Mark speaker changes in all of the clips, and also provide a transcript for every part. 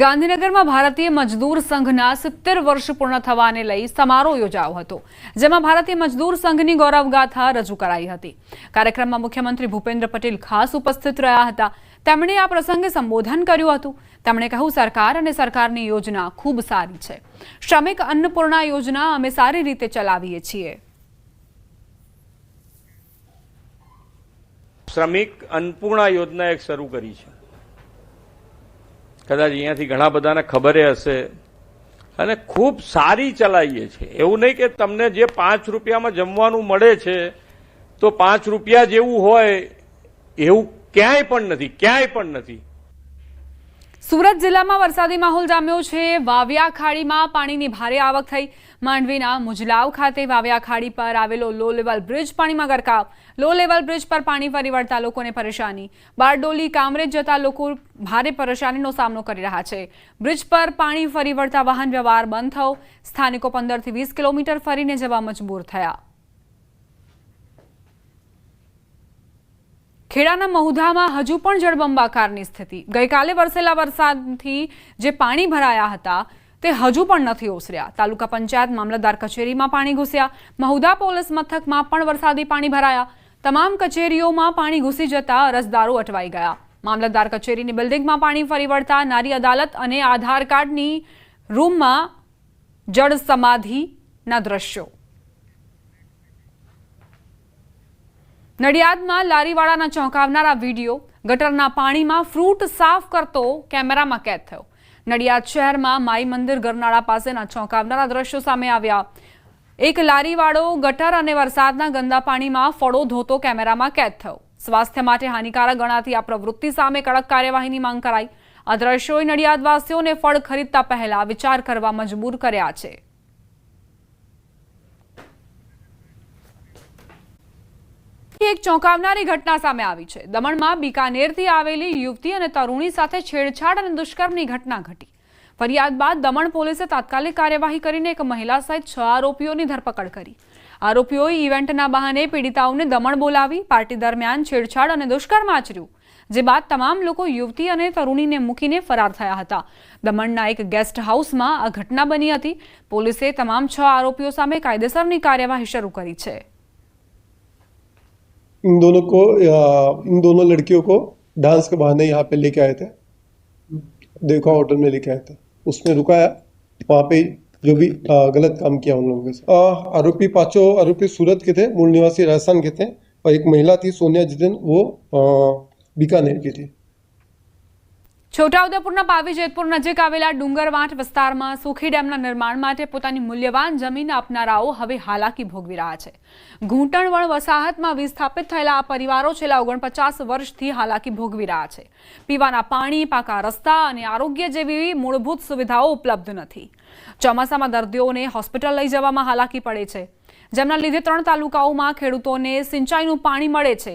Speaker 1: ગાંધીનગરમાં ભારતીય મજદૂર સંઘના સિત્તેર વર્ષ પૂર્ણ થવાને લઈ સમારોહ યોજાયો હતો, જેમાં ભારતીય મજદૂર સંઘની ગૌરવગાથા રજૂ કરાઈ હતી. કાર્યક્રમમાં મુખ્યમંત્રી ભૂપેન્દ્ર પટેલ ખાસ ઉપસ્થિત રહ્યા હતા. તેમણે આ પ્રસંગે સંબોધન કર્યું હતું. તેમણે કહ્યું, સરકાર અને સરકારની યોજના ખૂબ સારી છે. શ્રમિક અન્નપૂર્ણા યોજના અમે સારી રીતે ચલાવીએ છીએ.
Speaker 2: શ્રમિક અન્નપૂર્ણા યોજના એક શરૂ કરી છે. કદાચ અહીંયાથી ઘણા બધાને ખબર હશે. અને ખૂબ સારી ચલાવીએ છીએ એવું નહીં કે તમને જે પાંચ રૂપિયામાં જમવાનું મળે છે, તો પાંચ રૂપિયા જેવું હોય, એવું ક્યાંય પણ નથી, ક્યાંય પણ નથી.
Speaker 1: સુરત જિલ્લામાં વરસાદી માહોલ જામ્યો છે. વાવ્યા ખાડીમાં પાણીની ભારે આવક થઈ. માંડવીના મુજલાવ ખાતે વાવ્યા ખાડી પર આવેલો લો લેવલ બ્રિજ પાણીમાં ગરકાવ. લો લેવલ બ્રિજ પર પાણી ફરી વળતા લોકોને પરેશાની. બારડોલી, કામરેજ જતા લોકો ભારે પરેશાનીનો સામનો કરી રહ્યા છે. બ્રિજ પર પાણી ફરી વળતા વાહન વ્યવહાર બંધ થયો. સ્થાનિકો પંદરથી વીસ કિલોમીટર ફરીને જવા મજબૂર થયા. ખેડાના મહુધામાં હજુ પણ જળબંબાકારની સ્થિતિ. ગઈકાલે વરસેલા વરસાદથી જે પાણી ભરાયા હતા, તે હજુ પણ નથી ઓસર્યા. તાલુકા પંચાયત મામલતદાર કચેરીમાં પાણી ઘૂસ્યા. મહુધા પોલીસ મથકમાં પણ વરસાદી પાણી ભરાયા. તમામ કચેરીઓમાં પાણી ઘૂસી જતા અરજદારો અટવાઈ ગયા. મામલતદાર કચેરીની બિલ્ડિંગમાં પાણી ફરી વળતા નારી અદાલત અને આધાર કાર્ડની રૂમમાં જળ સમાધિના દ્રશ્યો. નડિયાદમાં લારીવાળાના ચોંકાવનારા વીડિયો ગટરના પાણીમાં ફ્રૂટ સાફ કરતો કેમેરામાં કેદ થયો. નડિયાદ શહેરમાં માઈ મંદિર ગરનાળા પાસેના ચોંકાવનારા દ્રશ્યો સામે આવ્યા. એક લારીવાળો ગટર અને વરસાદના ગંદા પાણીમાં ફળો ધોતો કેમેરામાં કેદ થયો. સ્વાસ્થ્ય માટે હાનિકારક ગણાતી આ પ્રવૃત્તિ સામે કડક કાર્યવાહીની માંગ કરાઈ. આ દ્રશ્યોએ નડિયાદવાસીઓને ફળ ખરીદતા પહેલા વિચાર કરવા મજબૂર કર્યા છે. એક ચોંકાવનારી ઘટના સામે આવી છે. દમણમાં બિકાનેરથી આવેલી યુવતી અને તરુણી સાથે છેડછાડ અને દુષ્કર્મની ઘટના ઘટી. ફરિયાદ બાદ દમણ પોલીસે તાત્કાલિક કાર્યવાહી કરીને એક મહિલા સહિત છ આરોપીઓની ધરપકડ કરી. આરોપીઓએ ઇવેન્ટના બહાને પીડિતાઓને દમણ બોલાવી, પાર્ટી દરમિયાન છેડછાડ અને દુષ્કર્મ આચર્યું, જે બાદ તમામ લોકો યુવતી અને તરુણીને મૂકીને ફરાર થયા હતા. દમણના એક ગેસ્ટ હાઉસમાં આ ઘટના બની હતી. પોલીસે તમામ છ આરોપીઓ સામે કાયદેસરની કાર્યવાહી શરૂ કરી છે.
Speaker 3: इन दोनों को इन दोनों लड़कियों को डांस के बहाने यहाँ पे लेके आए थे। देखा होटल में लेके आए थे। उसमें रुकाया, वहाँ पे जो भी गलत काम किया उन लोगों के आरोपी पाँचों, आरोपी सूरत के थे, मूल निवासी राजस्थान के थे, और एक महिला थी, सोनिया जितेन वो बीकानेर की थी।
Speaker 1: છોટાઉદેપુરના પાવી જેતપુર નજીક આવેલા ડુંગરવાંઠ વિસ્તારમાં સુખી ડેમના નિર્માણ માટે પોતાની મૂલ્યવાન જમીન આપનારાઓ હવે હાલાકી ભોગવી રહ્યા છે. ઘૂંટણવણ વસાહતમાં વિસ્થાપિત થયેલા આ પરિવારો છેલ્લા ઓગણપચાસ વર્ષથી હાલાકી ભોગવી રહ્યા છે. પીવાના પાણી, પાકા રસ્તા અને આરોગ્ય જેવી મૂળભૂત સુવિધાઓ ઉપલબ્ધ નથી. ચોમાસામાં દર્દીઓને હોસ્પિટલ લઈ જવામાં હાલાકી પડે છે. જેમના લીધે ત્રણ તાલુકાઓમાં ખેડૂતોને સિંચાઈનું પાણી મળે છે.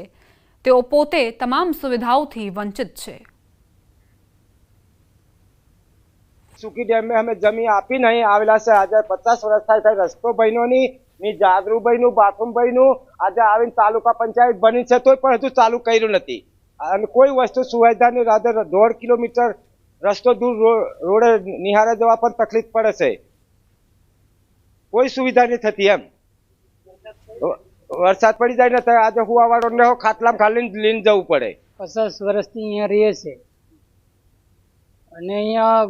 Speaker 1: તેઓ પોતે તમામ સુવિધાઓથી વંચિત છે.
Speaker 4: સુકી ડેમ અમે જમીન આપી નહીં. આવેલા છે. આજે પચાસ વર્ષ થાય થાય રસ્તો નહીં ની જાદરું બન્યું, બાથરૂમ બન્યું. આજે આવીને તાલુકા પંચાયત બની છે. તોય પણ હજુ ચાલુ કર્યું નથી. અને કોઈ વસ્તુ સુવિધાની રાધે દોઢ કિલોમીટર રસ્તો દૂર રોડે નિહાળે જવા પણ તકલીફ પડે છે. કોઈ સુવિધા નહીં થતી એમ. વરસાદ પડી જાય ને તો આજે હુવાવાળોને ખાટલામાં ખાલી લઈને જવું પડે.
Speaker 5: પચાસ વર્ષથી અહીંયા રહીએ છે. અને અહીંયા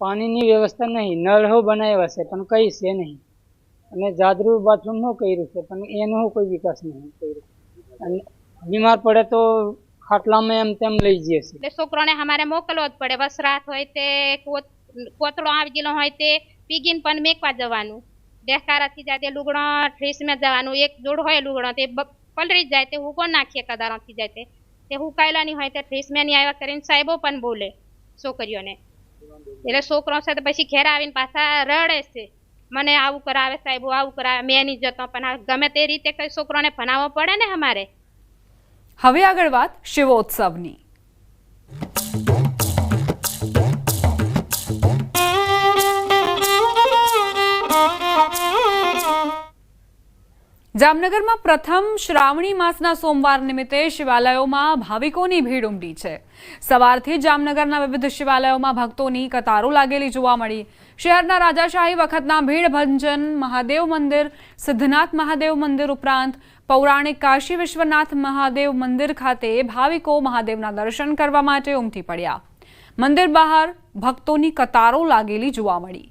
Speaker 5: પાણીની વ્યવસ્થા નહીં નળ હો બનાવ્યા છે, પણ કઈ છે નહીં. અને જાદરું બાથરૂમ શું કર્યું છે, પણ એનો કોઈ વિકાસ નહીં કર્યો. અને બીમાર પડે તો ખાટલામાં એમ તેમ લઈ જઈએ છીએ.
Speaker 6: એટલે છોકરાને અમારે મોકલવો જ પડે વસરાત હોય તે કોત- કોતરો આવી ગયેલો હોય તે પીગીને પણ મેકવા જવાનું. દેખારાથી જાય તે લુગડો ફ્રીસમાં જવાનું, એક જોડ હોય લુગડો તે પલરી જાય તે હુકો નાખીએ કદારાથી જાય તે. હુકાયેલા નહીં હોય તે ફ્રીસમાં નહીં આવ્યા કરીને સાહેબો પણ બોલે છોકરીઓને. એટલે છોકરો છે તો પછી ઘેર આવીને પાછા રડે છે. મને આવું કરાવે સાહેબ આવું કરાવે મેં જતો, પણ ગમે તે રીતે કઈ છોકરોને ભણાવવો પડે ને અમારે.
Speaker 1: હવે આગળ વાત શિવોત્સવની. જામનગરમાં પ્રથમ શ્રાવણી માસના સોમવાર નિમિત્તે શિવાલયોમાં ભાવિકોની ભીડ ઉમટી છે. સવારથી જામનગરના વિવિધ શિવાલયોમાં ભક્તોની કતારો લાગેલી જોવા મળી. શહેરના રાજાશાહી વખતના ભીડભંજન મહાદેવ મંદિર, સિદ્ધનાથ મહાદેવ મંદિર ઉપરાંત પૌરાણિક કાશી વિશ્વનાથ મહાદેવ મંદિર ખાતે ભાવિકો મહાદેવના દર્શન કરવા માટે ઉમટી પડ્યા. મંદિર બહાર ભક્તોની કતારો લાગેલી જોવા મળી.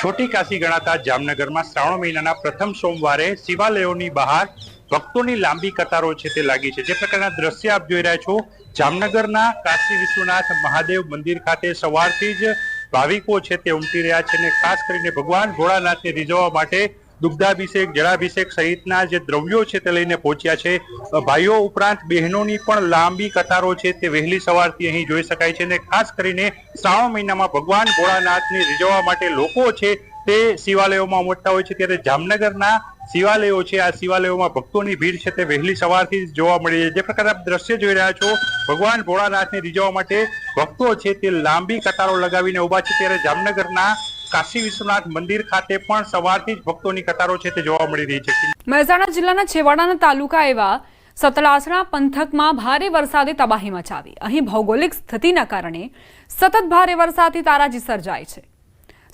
Speaker 7: છોટી કાશી ગણાતા જામનગરમાં શ્રાવણ મહિનાના પ્રથમ સોમવારે શિવાલયોની બહાર ભક્તોની લાંબી કતારો છે તે લાગી છે. જે પ્રકારના દ્રશ્ય આપ જોઈ રહ્યા છો, જામનગરના કાશી વિશ્વનાથ મહાદેવ મંદિર ખાતે સવારથી જ ભાવિકો છે તે ઉમટી રહ્યા છે અને ખાસ કરીને ભગવાન ભોળાનાથને રીઝવવા માટે દુગ્ધાભિષેક, જળાભિષેક સહિતના જે દ્રવ્યો છે તે લઈને પહોંચ્યા છે. ભાઈઓ ઉપરાંત બહેનોની પણ લાંબી કતારો છે તે વહેલી સવારથી અહીં જોઈ શકાય છે અને ખાસ કરીને શ્રાવણ મહિનામાં ભગવાન ભોળાનાથને રીઝવવા માટે લોકો છે તે શિવાલયોમાં ઉમટતા હોય છે. ત્યારે જામનગરના શિવાલયો છે, આ શિવાલયોમાં ભક્તોની ભીડ છે તે વહેલી સવારથી જોવા મળી છે. જે પ્રકારે આપ દ્રશ્ય જોઈ રહ્યા છો, ભગવાન ભોળાનાથને રીઝવવા માટે ભક્તો છે તે લાંબી કતારો લગાવીને ઊભા છે. ત્યારે જામનગરના કાશી વિશ્વનાથ મંદિર ખાતે પણ સવારથી જ ભક્તોની કતારો છે તે જોવા મળી રહી છે.
Speaker 1: મહેસાણા જિલ્લાના છેવાડાના તાલુકા એવા સતલાસણા પંથકમાં ભારે વરસાદે તબાહી મચાવી. અહીં ભૌગોલિક સ્થિતિના કારણે સતત ભારે વરસાદથી તારાજી સર્જાય છે.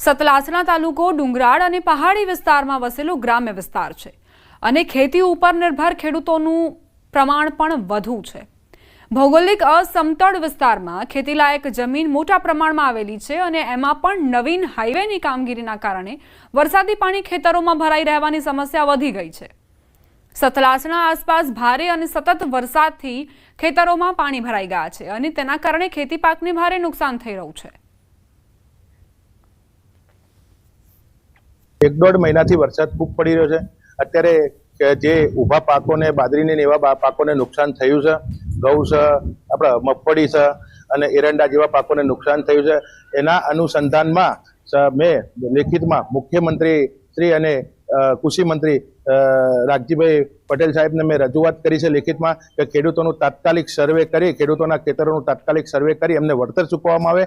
Speaker 1: સતલાસણા તાલુકો ડુંગરાળ અને પહાડી વિસ્તારમાં વસેલો ગ્રામ્ય વિસ્તાર છે અને ખેતી ઉપર નિર્ભર ખેડૂતોનું પ્રમાણ પણ વધુ છે. ભૌગોલિક અસમતળ વિસ્તારમાં ખેતીલાયક જમીન મોટા પ્રમાણમાં આવેલી છે અને એમાં પણ નવીન હાઈવેની કામગીરીના કારણે વરસાદી પાણી ખેતરોમાં ભરાઈ રહેવાની સમસ્યા વધી ગઈ છે. સતલાસણા આસપાસ ભારે અને સતત વરસાદથી ખેતરોમાં પાણી ભરાઈ ગયા છે અને તેના કારણે ખેતી પાકને ભારે નુકસાન થઈ રહ્યું છે.
Speaker 8: એક દોઢ મહિનાથી વરસાદ ખૂબ પડી રહ્યો છે. અત્યારે કે જે ઊભા પાકોને બાદરીને એવા પાકોને નુકસાન થયું છે. ઘઉં છે, આપણે મગફળી છે અને એરંડા જેવા પાકોને નુકસાન થયું છે. એના અનુસંધાનમાં મેં લેખિતમાં મુખ્યમંત્રી શ્રી અને કૃષિ મંત્રી રાગજીભાઈ પટેલ સાહેબને મેં રજૂઆત કરી છે લેખિતમાં કે ખેડૂતોનું તાત્કાલિક સર્વે કરી, ખેડૂતોના ખેતરોનું તાત્કાલિક સર્વે કરી એમને વળતર ચૂકવવામાં આવે.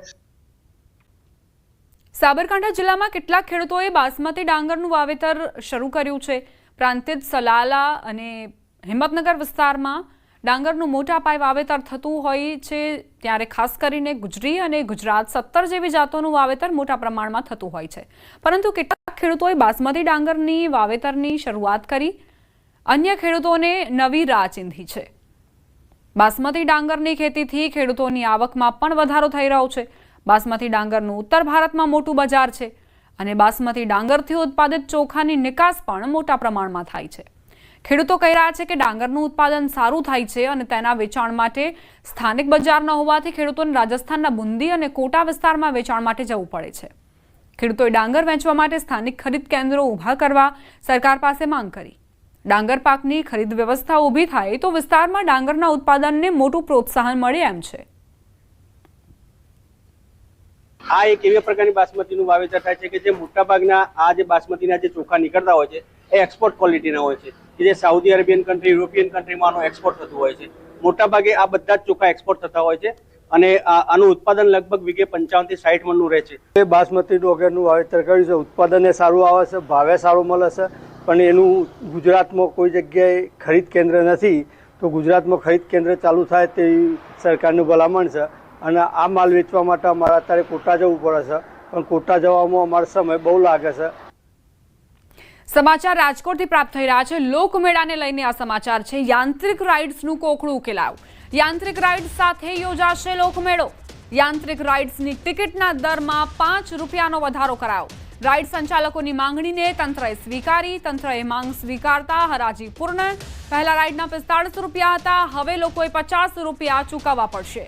Speaker 1: સાબરકાંઠા જિલ્લામાં કેટલાક ખેડૂતોએ બાસમતી ડાંગરનું વાવેતર શરૂ કર્યું છે. પ્રાંતિજ સલાલા અને હિંમતનગર વિસ્તારમાં ડાંગરનું મોટા પાયે વાવેતર થતું હોય છે, ત્યારે ખાસ કરીને ગુજરી અને ગુજરાત સત્તર જેવી જાતોનું વાવેતર મોટા પ્રમાણમાં થતું હોય છે. પરંતુ કેટલાક ખેડૂતોએ બાસમતી ડાંગરની વાવેતરની શરૂઆત કરી, અન્ય ખેડૂતોને નવી રાહ ચીંધી છે. બાસમતી ડાંગરની ખેતીથી ખેડૂતોની આવકમાં પણ વધારો થઈ રહ્યો છે. બાસમતી ડાંગરનું ઉત્તર ભારતમાં મોટું બજાર છે. અને બાસમતી ડાંગરથી ઉત્પાદિત ચોખાની નિકાસ પણ મોટા પ્રમાણમાં થાય છે. ખેડૂતો કહી રહ્યા છે કે ડાંગરનું ઉત્પાદન સારું થાય છે અને તેના વેચાણ માટે સ્થાનિક બજાર ન હોવાથી ખેડૂતોને રાજસ્થાનના બુંદી અને કોટા વિસ્તારમાં વેચાણ માટે જવું પડે છે. ખેડૂતોએ ડાંગર વેચવા માટે સ્થાનિક ખરીદ કેન્દ્રો ઊભા કરવા સરકાર પાસે માંગ કરી. ડાંગર પાકની ખરીદ વ્યવસ્થા ઊભી થાય તો વિસ્તારમાં ડાંગરના ઉત્પાદનને મોટું પ્રોત્સાહન મળે એમ છે.
Speaker 9: આ એક એવી પ્રકારની બાસમતીનું વાવેતર થાય છે કે જે મોટાભાગના આ જે બાસમતીના જે ચોખા નીકળતા હોય છે, એ એક્સપોર્ટ ક્વોલિટીના હોય છે. કે જે સાઉદી અરેબિયન કન્ટ્રી યુરોપિયન કન્ટ્રીમાં આનો એક્સપોર્ટ થતું હોય છે. મોટાભાગે આ બધા જ ચોખા એક્સપોર્ટ થતા હોય છે અને આનું ઉત્પાદન લગભગ વીઘે પંચાવનથી સાઠ મણનું રહે છે.
Speaker 10: એ બાસમતી ડોગરનું વાવેતર કર્યું છે. ઉત્પાદન એ સારું આવે છે, ભાવે સારું મળે છે. પણ એનું ગુજરાતમાં કોઈ જગ્યાએ ખરીદ કેન્દ્ર નથી. તો ગુજરાતમાં ખરીદ કેન્દ્ર ચાલુ થાય તેવી સરકારનું ભલામણ છે. અને આ માલ વેચવા માટે અમારે અત્યારે કોટા જવું પડે છે. પણ કોટા જવામાં અમારો સમય બહુ લાગે છે.
Speaker 1: સમાચાર રાજકોટથી પ્રાપ્ત થઈ રહ્યા છે. લોકમેળાને લઈને આ સમાચાર છે. યાંત્રિક રાઇડ્સનું કોકડું ઉકેલાયું યાંત્રિક રાઇડ્સ સાથે યોજાશે લોકમેળો. યાંત્રિક રાઇડ્સની ટિકિટના દરમાં પાંચ રૂપિયાનો વધારો કરાયો. રાઇડ સંચાલકોની માંગણીને તંત્રએ સ્વીકારી. તંત્રએ માંગ સ્વીકારતા હરાજી પૂર્ણ પહેલા રાઇડના પિસ્તાળીસ રૂપિયા હતા. હવે લોકોએ પચાસ રૂપિયા ચૂકવવા પડશે.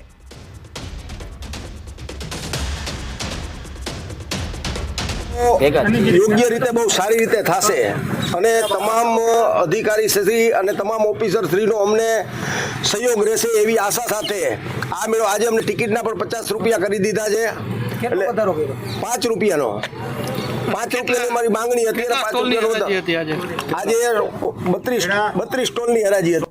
Speaker 11: યોગ્ય રીતે બહુ સારી રીતે થશે. અને તમામ અધિકારી શ્રી અને તમામ ઓફિસર શ્રીનો અમને સહયોગ રહેશે એવી આશા સાથે આ મેળો આજે અમને ટિકિટના પણ પચાસ રૂપિયા કરી દીધા છે. એટલે પાંચ રૂપિયાનો. પાંચ રૂપિયાની મારી માંગણી હતી પાંચ રૂપિયાનો આજે? બત્રીસ બત્રીસ સ્ટોલની હરાજી હતી.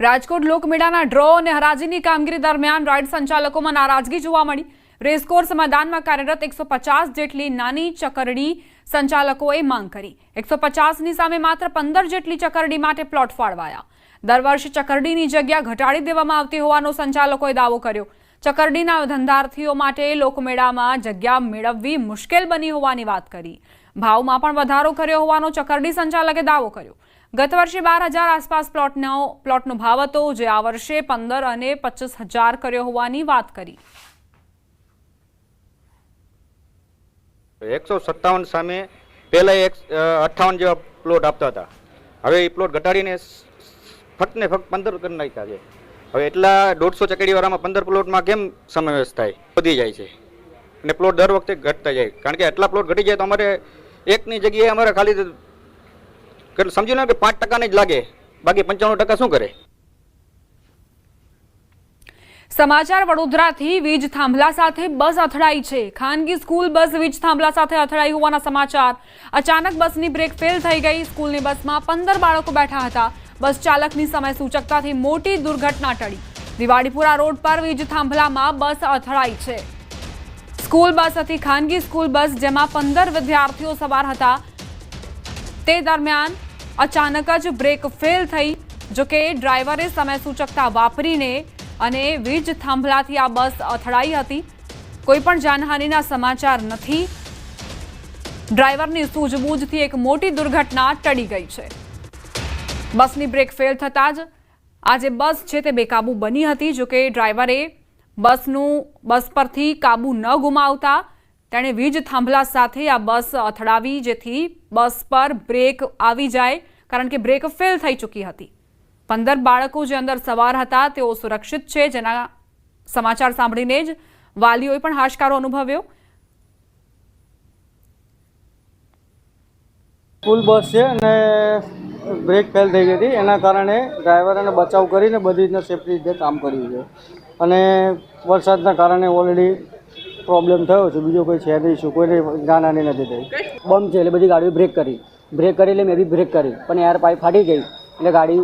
Speaker 1: રાજકોટ લોકમેળાના ડ્રો અને હરાજીની કામગીરી દરમિયાન રાઇડ સંચાલકોમાં નારાજગી જોવા મળી. રેસકોર્સ મેદાનમાં કાર્યરત એકસો પચાસ જેટલી નાની ચકરડી સંચાલકોએ માંગ કરી. એકસો પચાસની સામે માત્ર પંદર જેટલી ચકરડી માટે પ્લોટ ફાળવાયા. દર વર્ષે ચકરડીની જગ્યા ઘટાડી દેવામાં આવતી હોવાનો સંચાલકોએ દાવો કર્યો. ચકરડીના ધંધાર્થીઓ માટે લોકમેળામાં જગ્યા મેળવવી મુશ્કેલ બની હોવાની વાત કરી. ભાવમાં પણ વધારો કર્યો હોવાનો ચકરડી સંચાલકે દાવો કર્યો. ગત વર્ષે બાર હજાર આસપાસ પ્લોટનો પ્લોટનો ભાવ હતો, જે આ વર્ષે પંદર અને પચીસ હજાર કર્યો હોવાની વાત કરી.
Speaker 12: એકસો સત્તાવન સામે પહેલાં એક અઠ્ઠાવન જેવા પ્લોટ આપતા હતા. હવે એ પ્લોટ ઘટાડીને ફટને ફક્ત પંદર કરી નાખ્યા છે. હવે એટલા દોઢસો ચકડીવાળામાં પંદર પ્લોટમાં કેમ સમાવેશ થાય? વધી જાય છે. અને પ્લોટ દર વખતે ઘટતા જાય. કારણ કે એટલા પ્લોટ ઘટી જાય તો અમારે એકની જગ્યાએ અમારે ખાલી સમજી લો કે પાંચ ટકાની જ લાગે. બાકી પંચાણું ટકા શું કરે?
Speaker 1: સમાચાર વડોદરાથી વીજ થાંભલા સાથે બસ અથડાઈ છે. ખાનગી સ્કૂલ બસ વીજ થાંભલા સાથે અથડાઈ હોવાના સમાચાર. અચાનક બસની બ્રેક ફેલ થઈ ગઈ. સ્કૂલની બસમાં પંદર બાળકો બેઠા હતા. બસ ચાલકની સમય સૂચકતાથી મોટી દુર્ઘટના ટળી. દિવાળીપુરા રોડ પર વીજ થાંભલામાં બસ અથડાઈ છે. સ્કૂલ બસ હતી ખાનગી સ્કૂલ બસ જેમાં પંદર વિદ્યાર્થીઓ સવાર હતા. તે દરમિયાન અચાનક જ બ્રેક ફેલ થઈ, જોકે ડ્રાઈવરે સમય સૂચકતા વાપરીને અને વીજ થાંભલાથી આ બસ અથડાઈ હતી. કોઈ પણ જાનહાનિના સમાચાર નથી. ડ્રાઈવરની સૂઝબૂઝથી એક મોટી દુર્ઘટના ટળી ગઈ છે. બસની બ્રેક ફેલ થતાં જ આ જે બસ છે તે બેકાબુ બની હતી. જોકે ડ્રાઈવરે બસનું, બસ પરથી કાબુ ન ગુમાવતા તેણે વીજ થાંભલા સાથે આ બસ અથડાવી, જેથી બસ પર બ્રેક આવી જાય, કારણ કે બ્રેક ફેલ થઈ ચૂકી હતી. પંદર બાળકો જે અંદર સવાર હતા, તેઓ સુરક્ષિત છે. જેના સમાચાર સાંભળીને જ વાલીઓએ પણ હાશકારો અનુભવ્યો.
Speaker 10: સ્કૂલ બસ છે અને બ્રેક ફેલ થઈ ગઈ હતી. એના કારણે ડ્રાઈવરોને બચાવ કરીને બધી રીતના સેફટી રીતે કામ કર્યું છે. અને વરસાદના કારણે ઓલરેડી પ્રોબ્લેમ થયો છે. બીજો કોઈ છે નહીં, શું કોઈને જાનહાની નથી થઈ.
Speaker 5: બમ છે એટલે બધી ગાડીઓ બ્રેક કરી. બ્રેક કરી એટલે મેં બી બ્રેક કરી. પણ એર પાઇપ ફાટી ગઈ. એટલે ગાડી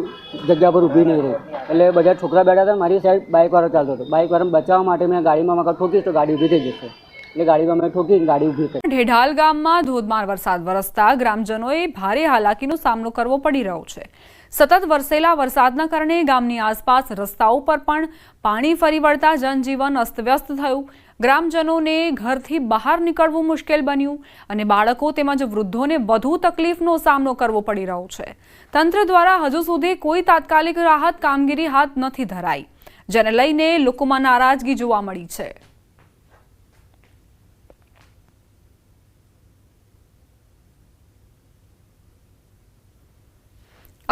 Speaker 5: જગ્યા પર ઊભી નહીં રહી. એટલે બધા છોકરા બેઠા હતા મારી સાઈડ બાઇકવાળો ચાલતો હતો. બાઇકવાળાને બચાવવા માટે મેં ગાડીમાં મકા ઠોકીશ તો ગાડી ઊભી થઈ જશે. એટલે ગાડીમાં મેં ઠોકી ગાડી ઊભી થઈ
Speaker 1: ઢેઢાલ ગામમાં ધોધમાર વરસાદ વરસતા ગ્રામજનોએ ભારે હાલાકીનો સામનો કરવો પડી રહ્યો છે. સતત વરસેલા વરસાદના કારણે ગામની આસપાસ રસ્તાઓ પર પણ પાણી ફરી વળતા જનજીવન અસ્તવ્યસ્ત થયું. ગ્રામજનોને ઘરથી બહાર નીકળવું મુશ્કેલ બન્યું અને બાળકો તેમજ વૃદ્ધોને વધુ તકલીફનો સામનો કરવો પડી રહ્યો છે. તંત્ર દ્વારા હજુ સુધી કોઈ તાત્કાલિક રાહત કામગીરી હાથ નથી ધરાઈ, જેને લઈને લોકોમાં નારાજગી જોવા મળી છે.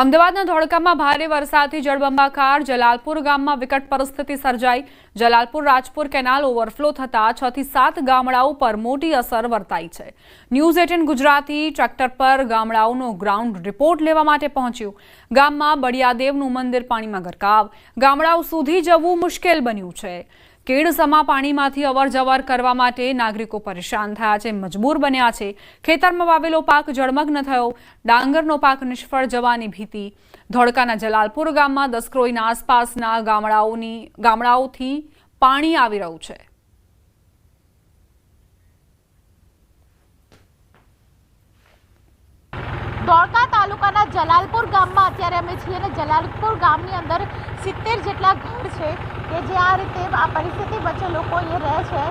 Speaker 1: અમદાવાદના ધોળકામાં ભારે વરસાદથી જળબંબાકાર જલાલપુર ગામમાં વિકટ પરિસ્થિતિ સર્જાઈ. જલાલપુર રાજપુર કેનાલ ઓવરફ્લો થતા છ થી સાત ગામડાઓ પર મોટી અસર વર્તાઈ છે. ન્યૂઝ એટીન ગુજરાતી ટ્રેક્ટર પર ગામડાઓનો ગ્રાઉન્ડ રિપોર્ટ લેવા માટે પહોંચ્યું. ગામમાં બળિયાદેવનું મંદિર પાણીમાં ગરકાવ. ગામડાઓ સુધી જવું મુશ્કેલ બન્યું છે. કેડસમા પાણીમાંથી અવરજવર કરવા માટે નાગરિકો પરેશાન થયા છે, મજબૂર બન્યા છે. ખેતરમાં વાવેલો પાક જળમગ્ન થયો. ડાંગરનો પાક નિષ્ફળ જવાની ભીતિ. ધોળકાના જલાલપુર ગામમાં દસક્રોઈના આસપાસના ગામડાઓની ગામડાઓથી પાણી આવી રહ્યું છે.
Speaker 13: ધોળકા તાલુકાના જલાલપુર ગામમાં અત્યારે અમે છીએ અને જલાલપુર ગામની અંદર સિત્તેર જેટલા ઘર છે કે જે આ રીતે આ પરિસ્થિતિ વચ્ચે લોકો એ રહે છે.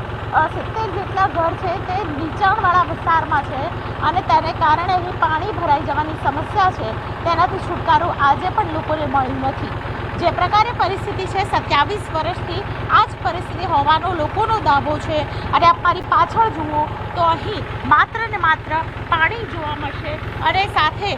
Speaker 13: સિત્તેર જેટલા ઘર છે તે નીચાણવાળા વિસ્તારમાં છે અને તેને કારણે અહીં પાણી ભરાઈ જવાની સમસ્યા છે. તેનાથી છુટકારો આજે પણ લોકોને મળ્યું નથી. જે પ્રકારે પરિસ્થિતિ છે, સત્યાવીસ વર્ષથી આ જ પરિસ્થિતિ હોવાનો લોકોનો દાવો છે. અને આપ મારી પાછળ જુઓ તો અહીં માત્ર ને માત્ર પાણી જોવા મળશે. અને સાથે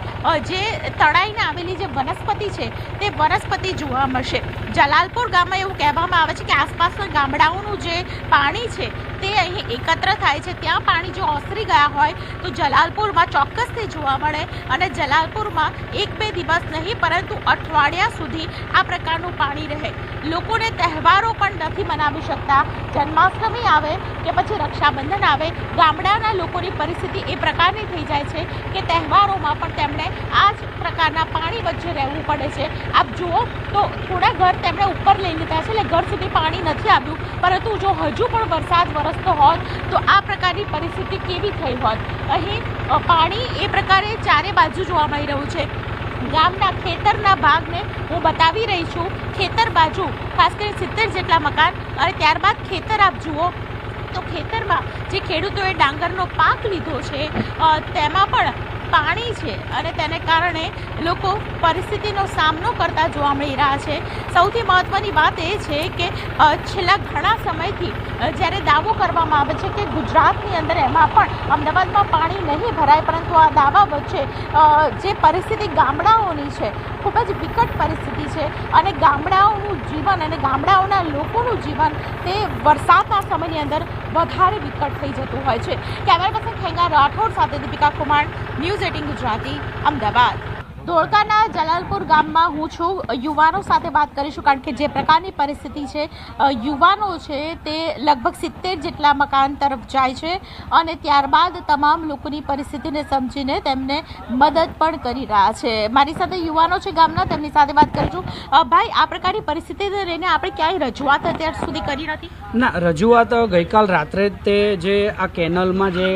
Speaker 13: જે તળાઈને આવેલી જે વનસ્પતિ છે, તે વનસ્પતિ જોવા મળશે. જલાલપુર ગામમાં એવું કહેવામાં આવે છે કે આસપાસના ગામડાઓનું જે પાણી છે તે અહીં એકત્ર થાય છે. ત્યાં પાણી જો ઓસરી ગયા હોય, તો જલાલપુરમાં ચોક્કસથી જોવા મળે અને જલાલપુરમાં એક બે દિવસ નહીં, પરંતુ અઠવાડિયા સુધી આ પ્રકારનું પાણી રહે. લોકોને તહેવારો પણ નથી મનાવી શકતા. જન્માષ્ટમી આવે કે પછી રક્ષાબંધન આવે, ગામડાના લોકોની પરિસ્થિતિ એ પ્રકારની થઈ જાય છે કે તહેવારોમાં પણ તેમણે આ જ પ્રકારના પાણી વચ્ચે રહેવું પડે છે. આપ જુઓ તો થોડા ઘર તેમણે ઉપર લઈ લીધા છે, એટલે ઘર સુધી પાણી નથી આવ્યું. પરંતુ જો હજુ પણ વરસાદ વરસતો હોત, તો આ પ્રકારની પરિસ્થિતિ કેવી થઈ હોત? અહીં પાણી એ પ્રકારે ચારે બાજુ જોવા મળી રહ્યું છે. ગામના ખેતરના ભાગને હું બતાવી રહી છું. ખેતર બાજુ, ખાસ કરીને સિત્તેર જેટલા મકાન અને ત્યારબાદ ખેતર આપ જુઓ, તો ખેતરમાં જે ખેડૂતોએ ડાંગરનો પાક લીધો છે તેમાં પણ પાણી છે અને તેને કારણે લોકો પરિસ્થિતિનો સામનો કરતા જોવા મળી રહ્યા છે. સૌથી મહત્ત્વની વાત એ છે કે છેલ્લા ઘણા સમયથી જ્યારે દાવો કરવામાં આવે છે કે ગુજરાતની અંદર એમાં પણ અમદાવાદમાં પાણી નહીં ભરાય, પરંતુ આ દાવા વચ્ચે જે પરિસ્થિતિ ગામડાઓની છે, ખૂબ જ વિકટ પરિસ્થિતિ છે અને ગામડાઓનું જીવન અને ગામડાઓના લોકોનું જીવન તે વરસાદના સમયની અંદર વધારે વિકટ થઈ જતું હોય છે. કેમેરા પર્સન ખેંગા રાઠોડ સાથે દીપિકા કુમાર, ન્યૂઝ એટીન ગુજરાતી, અમદાવાદ. ધોળકાના જલાલપુર ગામમાં હું છું. યુવાનો સાથે વાત કરીશું કારણ કે જે પ્રકારની પરિસ્થિતિ છે યુવાનો છે તે લગભગ સિત્તેર જેટલા મકાન તરફ જાય છે અને ત્યારબાદ તમામ લોકોની પરિસ્થિતિને સમજીને તેમને મદદ પણ કરી રહ્યા છે. મારી સાથે યુવાનો છે ગામના, તેમની સાથે વાત કરીશું. ભાઈ, આ પ્રકારની પરિસ્થિતિને લઈને આપણે ક્યાંય રજૂઆત અત્યાર સુધી કરી નથી?
Speaker 14: ના, રજૂઆત ગઈકાલ રાત્રે તે જે આ કેનલમાં જે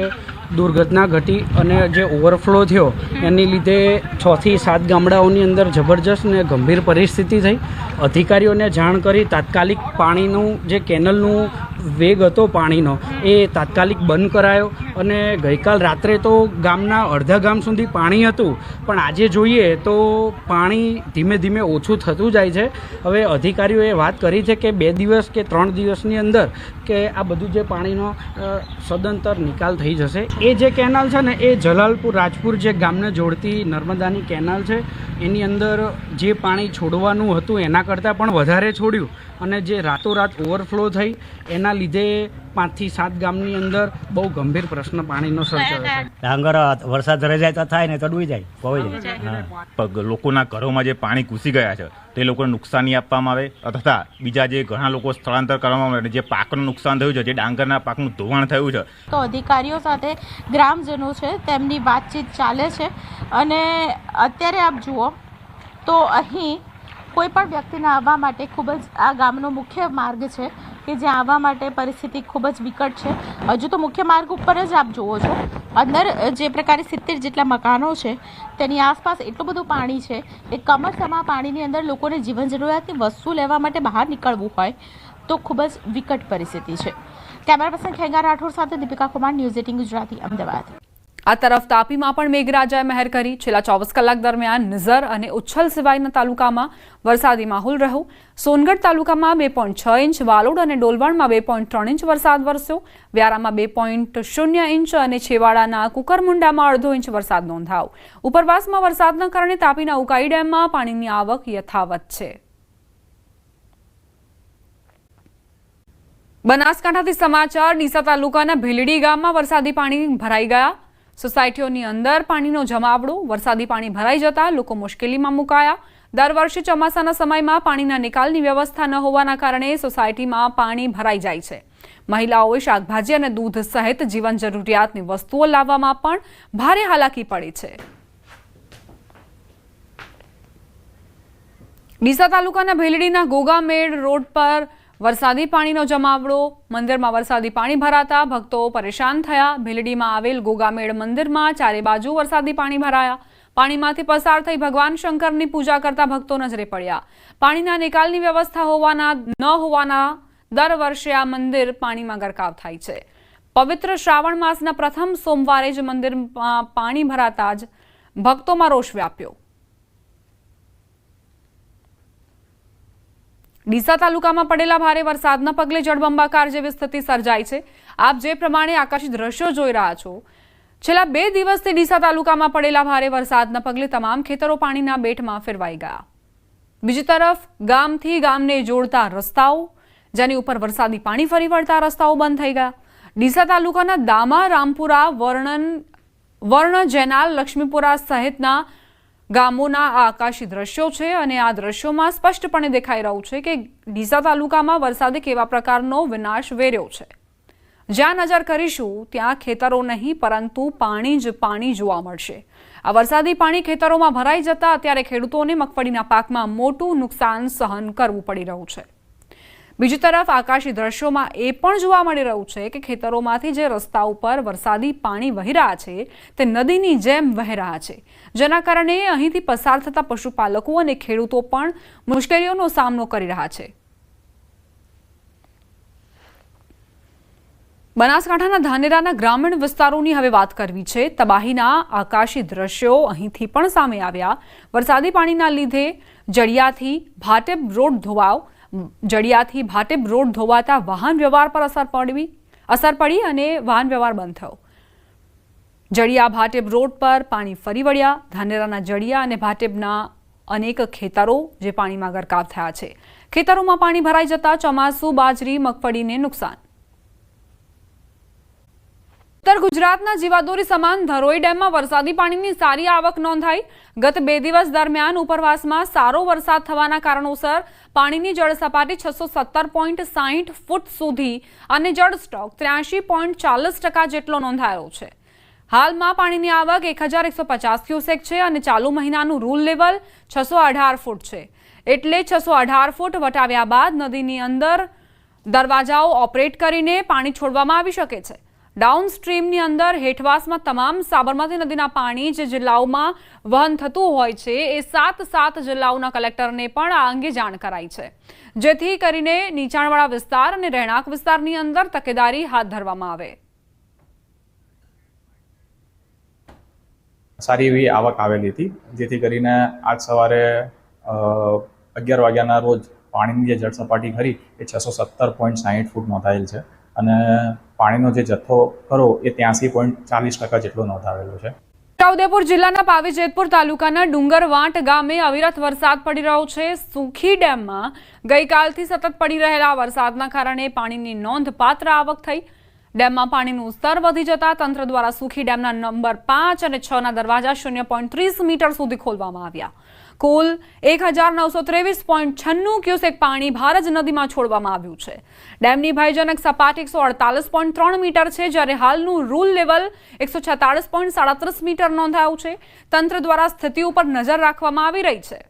Speaker 14: દુર્ઘટના ઘટી અને જે ઓવરફ્લો થયો એની લીધે છથી સાત ગામડાઓની અંદર જબરજસ્ત ને ગંભીર પરિસ્થિતિ થઈ. અધિકારીઓને જાણ કરી તાત્કાલિક પાણીનું જે કેનલનું વેગ હતો પાણીનો, એ તાત્કાલિક બંધ કરાયો અને ગઈકાલ રાત્રે તો ગામના અડધા ગામ સુધી પાણી હતું. પણ આજે જોઈએ તો પાણી ધીમે ધીમે ઓછું થતું જાય છે. હવે અધિકારીઓએ વાત કરી છે કે બે દિવસ કે ત્રણ દિવસની અંદર કે આ બધું જે પાણીનો સદંતર નિકાલ થઈ જશે. એ જે કેનાલ છે ને, એ જલાલપુર, રાજપુર જે ગામને જોડતી નર્મદાની કેનાલ છે, એની અંદર જે પાણી છોડવાનું હતું, એના કરતાં પણ વધારે છોડ્યું અને જે રાતોરાત ઓવરફ્લો થઈ એના લીધે પાંચથી સાત ગામની અંદર બહુ ગંભીર પ્રશ્ન પાણીનો સર્જાયો
Speaker 15: ડાંગર વરસાદ રહી જાય તો થાય ને તો ડૂબી જાય. પવાઈ જાય.
Speaker 16: લોકોના ઘરોમાં જે પાણી ઘૂસી ગયા છે તે લોકોને નુકસાની આપવામાં આવે તથા બીજા જે ઘણા લોકો સ્થળાંતર કરવામાં આવે અને જે પાકનું નુકસાન થયું છે જે ડાંગરના પાકનું ધોવાણ થયું છે.
Speaker 13: તો અધિકારીઓ સાથે ગ્રામજનો છે તેમની વાતચીત ચાલે છે. અને અત્યારે આપ જુઓ તો અહીં કોઈ પણ વ્યક્તિને આવવા માટે ખૂબ જ આ ગામનો મુખ્ય માર્ગ છે કે જ્યાં આવવા માટે પરિસ્થિતિ ખૂબ જ વિકટ છે. હજુ તો મુખ્ય માર્ગ ઉપર જ આપ જુઓ છો. અંદર જે પ્રકારે સિત્તેર જેટલા મકાનો છે, તેની આસપાસ એટલું બધું પાણી છે કે કમરસમા પાણીની અંદર લોકોને જીવન જરૂરિયાતની વસ્તુ લેવા માટે બહાર નીકળવું હોય તો ખૂબ જ વિકટ પરિસ્થિતિ છે. કેમેરા પર્સન ખેંગા રાઠોડ સાથે દીપિકા કુમાર, ન્યૂઝ એટીન ગુજરાતી, અમદાવાદ.
Speaker 1: આ તરફ તાપીમાં પણ મેઘરાજાએ મહેર કરી. છેલ્લા ચોવીસ કલાક દરમિયાન નિઝર અને ઉચ્છલ સિવાયના તાલુકામાં વરસાદી માહોલ રહ્યો. સોનગઢ તાલુકામાં બે પોઈન્ટ છ ઇંચ, વાલોડ અને ડોલવણમાં બે પોઈન્ટ ત્રણ ઇંચ વરસાદ વરસ્યો. વ્યારામાં બે પોઈન્ટ શૂન્ય ઇંચ અને છેવાડાના કુકરમુંડામાં અડધો ઇંચ વરસાદ નોંધાયો. ઉપરવાસમાં વરસાદના કારણે તાપીના ઉકાઈ ડેમમાં પાણીની આવક યથાવત છે. બનાસકાંઠાથી સમાચાર, ડીસા તાલુકાના ભીલડી ગામમાં વરસાદી પાણી ભરાઈ ગયા. સોસાયટીઓની અંદર પાણીનો જમાવડો, વરસાદી પાણી ભરાઈ જતા લોકો મુશ્કેલીમાં મુકાયા. દર વર્ષે ચોમાસાના સમયમાં પાણીના નિકાલની વ્યવસ્થા ન હોવાના કારણે સોસાયટીમાં પાણી ભરાઈ જાય છે. મહિલાઓએ શાકભાજી અને દૂધ સહિત જીવન જરૂરિયાતની વસ્તુઓ લાવવામાં પણ ભારે હાલાકી પડી છે. ડીસા તાલુકાના ભેલડીના ગોગામેડ રોડ પર વરસાદી પાણીનો જમાવડો, મંદિરમાં વરસાદી પાણી ભરાતા ભક્તો પરેશાન થયા. ભીલડીમાં આવેલ ગોગામેળ મંદિરમાં ચારે બાજુ વરસાદી પાણી ભરાયા. પાણીમાંથી પસાર થઈ ભગવાન શંકરની પૂજા કરતા ભક્તો નજરે પડ્યા. પાણીના નિકાલની વ્યવસ્થા હોવાના, ન હોવાના દર વર્ષે આ મંદિર પાણીમાં ગરકાવ થાય છે. પવિત્ર શ્રાવણ માસના પ્રથમ સોમવારે જ મંદિરમાં પાણી ભરાતા જ ભક્તોમાં રોષ વ્યાપ્યો. ડીસા તાલુકામાં પડેલા ભારે વરસાદના પગલે જળબંબાકાર જેવી સ્થિતિ સર્જાઈ છે. આપ જે પ્રમાણે આકાશી દ્રશ્યો જોઈ રહ્યા છો, છેલ્લા બે દિવસથી ડીસા તાલુકામાં પડેલા ભારે વરસાદના પગલે તમામ ખેતરો પાણીના બેટમાં ફેરવાઈ ગયા. બીજી તરફ, ગામથી ગામને જોડતા રસ્તાઓ, જેની ઉપર વરસાદી પાણી ફરી વળતા રસ્તાઓ બંધ થઈ ગયા. ડીસા તાલુકાના દામા, રામપુરા, વર્ણન, વર્ણ જેનાલ, લક્ષ્મીપુરા સહિતના ગામોના આ આકાશી દ્રશ્યો છે અને આ દ્રશ્યોમાં સ્પષ્ટપણે દેખાઈ રહ્યું છે કે ડીસા તાલુકામાં વરસાદે કેવા પ્રકારનો વિનાશ વેર્યો છે. જ્યાં નજર કરીશું, ત્યાં ખેતરો નહીં, પરંતુ પાણી જ પાણી જોવા મળશે. આ વરસાદી પાણી ખેતરોમાં ભરાઈ જતા અત્યારે ખેડૂતોને મગફળીના પાકમાં મોટું નુકસાન સહન કરવું પડી રહ્યું છે. બીજી તરફ આકાશી દ્રશ્યોમાં એ પણ જોવા મળી રહ્યું છે કે ખેતરોમાંથી જે રસ્તા ઉપર વરસાદી પાણી વહી રહ્યા છે, તે નદીની જેમ વહી રહ્યા છે. જેના કારણે અહીંથી પસાર થતા પશુપાલકો અને ખેડૂતો પણ મુશ્કેલીઓનો સામનો કરી રહ્યા છે. બનાસકાંઠાના ધાનેરાના ગ્રામીણ વિસ્તારોની હવે વાત કરવી છે. તબાહીના આકાશી દ્રશ્યો અહીંથી પણ સામે આવ્યા. વરસાદી પાણીના લીધે જડિયાથી ભાટેબ રોડ ધોવાવ જડિયાથી ભાટેબ રોડ ધોવાતા વાહન વ્યવહાર પર અસર પડવી, અસર પડી અને વાહન વ્યવહાર બંધ થયો. જડિયા ભાટેબ રોડ પર પાણી ફરી વળ્યા. ધાનેરાના જડિયા અને ભાટેબના અનેક ખેતરો જે પાણીમાં ગરકાવ થયા છે. ખેતરોમાં પાણી ભરાઈ જતા ચોમાસુ, બાજરી, મગફળીને નુકસાન. ઉત્તર ગુજરાતના જીવાદોરી સમાન ધરોઈ ડેમમાં વરસાદી પાણીની સારી આવક નોંધાઈ. ગત બે દિવસ દરમિયાન ઉપરવાસમાં સારો વરસાદ થવાના કારણોસર પાણીની જળ સપાટી છસો ફૂટ સુધી અને જળ સ્ટોક ત્ર્યાસી જેટલો નોંધાયો છે. હાલમાં પાણીની આવક એક ક્યુસેક છે અને ચાલુ મહિનાનું રૂલ લેવલ છસો ફૂટ છે. એટલે છસો ફૂટ વટાવ્યા બાદ નદીની અંદર દરવાજાઓ ઓપરેટ કરીને પાણી છોડવામાં આવી શકે છે. ડાઉન સ્ટ્રીમની અંદર હેઠવાસમાં તમામ સાબરમતી નદીના પાણી જે જિલ્લાઓમાં વહન થતું હોય છે, એ સાત સાત જિલ્લાઓના કલેક્ટરને પણ આ અંગે જાણ કરાઈ છે. જેથી કરીને નીચાણવાળા વિસ્તાર અને રહેણાંક વિસ્તારની અંદર તકેદારી હાથ ધરવામાં આવે.
Speaker 17: સારી એવી આવક આવેલી હતી. જેથી કરીને આજ સવારે અગિયાર વાગ્યાના રોજ પાણીની જે જળ સપાટી ખરી, એ છસો સત્તર પોઈન્ટ સાહીઠ ફૂટ નોંધાયેલ છે. અને પાણીનો જે જથ્થો ખરો એ ત્યાંસી પોઈન્ટ ચાલીસ ટકા જેટલો નોંધાવેલો છે.
Speaker 1: છોટાઉદેપુર જિલ્લાના પાવીજેતપુર તાલુકાના ડુંગરવાંટ ગામે અવિરત વરસાદ પડી રહ્યો છે. સુખી ડેમમાં ગઈકાલથી સતત પડી રહેલા વરસાદના કારણે પાણીની નોંધપાત્ર આવક થઈ. ડેમમાં પાણીનું સ્તર વધી જતા તંત્ર દ્વારા સુખી ડેમના નંબર પાંચ અને છના દરવાજા શૂન્ય પોઈન્ટ ત્રીસ મીટર સુધી ખોલવામાં આવ્યા. કુલ એક હજાર નવસો ત્રેવીસ પોઈન્ટ છન્નું ક્યુસેક પાણી ભારજ નદીમાં છોડવામાં આવ્યું છે. ડેમની ભયજનક સપાટી એકસો અડતાલીસ પોઈન્ટ ત્રણ મીટર છે, જ્યારે હાલનું રૂલ લેવલ એકસો છેતાળીસ પોઈન્ટ સાડત્રીસ મીટર નોંધાયું છે. તંત્ર દ્વારા સ્થિતિ ઉપર નજર રાખવામાં આવી રહી છે.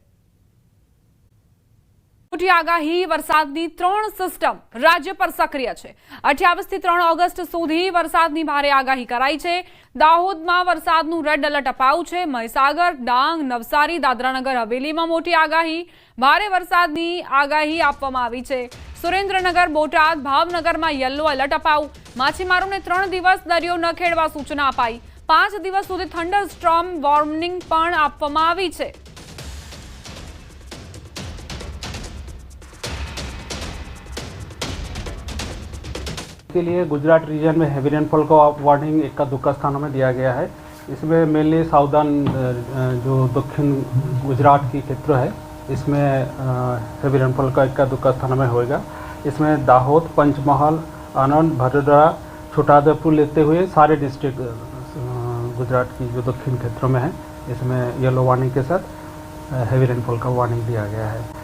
Speaker 1: મોટી આગાહી વરસાદની ત્રણ સિસ્ટમ રાજ્ય પર સક્રિય છે. અઠ્યાવીસથી ત્રણ ઓગસ્ટ સુધી વરસાદની ભારે આગાહી કરાઈ છે. દાહોદમાં વરસાદનું રેડ એલર્ટ અપાયું છે. મહીસાગર, ડાંગ, નવસારી, દાદરાનગર, હવેલીમાં મોટી આગાહી. ભારે વરસાદની આગાહી આપવામાં આવી છે. સુરેન્દ્રનગર, બોટાદ, ભાવનગરમાં યલો એલર્ટ અપાયું. માછીમારોને ત્રણ દિવસ દરિયો ન ખેડવા સૂચના અપાઈ. પાંચ દિવસ સુધી થંડર સ્ટ્રોમ વોર્નિંગ પણ આપવામાં આવી છે.
Speaker 18: के लिए गुजरात रीजन में हैवी रेनफॉल का वार्निंग इक्का दुक्का स्थानों में दिया गया है। इसमें मेनली सावधान जो दक्षिण गुजरात की क्षेत्र है, इसमें हैवी रेनफॉल का इक्का दुक्का स्थानों में होएगा। इसमें दाहोद, पंचमहल, आनंद भदोदरा छोटाउदेपुर लेते हुए सारे डिस्ट्रिक्ट गुजरात की जो दक्षिण क्षेत्रों में है, इसमें येलो वार्निंग के साथ हैवी रेनफॉल का वार्निंग दिया गया है।